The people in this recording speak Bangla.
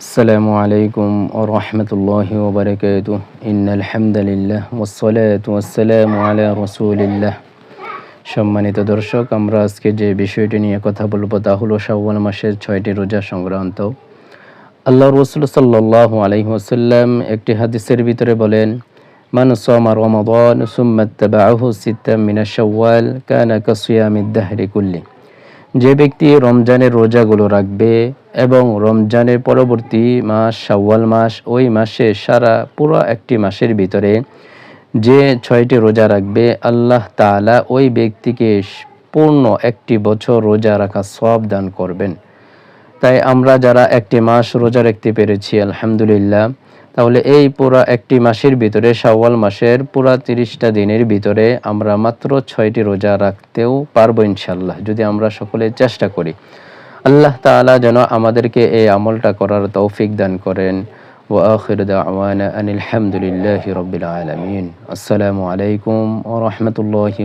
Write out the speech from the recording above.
السلام عليكم ورحمة الله وبركاته إن الحمد لله والصلاة والسلام على رسول الله সম্মানিত দর্শক আমরা আজকে যে বিষয়টি নিয়ে কথা বলবো তা হলো শাওয়াল মাসের ছয়টি রোজা সংক্রান্ত আল্লাহ রসুল সাল্লাহ আলহিহাসাল্লাম একটি হাদিসের ভিতরে বলেন মান সামা রমাদান সুম্মা তাবাআহু সিত্তাম মিনা শাওয়াল কানা কাসিয়ামিদ দাহরি কুল্লি যে ব্যক্তি রমজানের রোজাগুলো রাখবে এবং রমজানের পরবর্তী মাস সাওয়াল মাস, ওই মাসে সারা পুরো একটি মাসের ভিতরে যে ছয়টি রোজা রাখবে, আল্লাহ তালা ওই ব্যক্তিকে পূর্ণ একটি বছর রোজা রাখা সব দান করবেন। তাই আমরা যারা একটি মাস রোজা রাখতে পেরেছি, আলহামদুলিল্লাহ, তাহলে এই পুরা একটি মাসের ভিতরে, শাওয়াল মাসের পুরা তিরিশটা দিনের ভিতরে আমরা মাত্র ছয়টি রোজা রাখতেও পারব ইনশাল্লাহ যদি আমরা সকলে চেষ্টা করি। আল্লাহ তাআলা যেন আমাদেরকে এই আমলটা করার তৌফিক দান করেন। ও আনিল আসসালামু আলাইকুম ওয়া রাহমাতুল্লাহি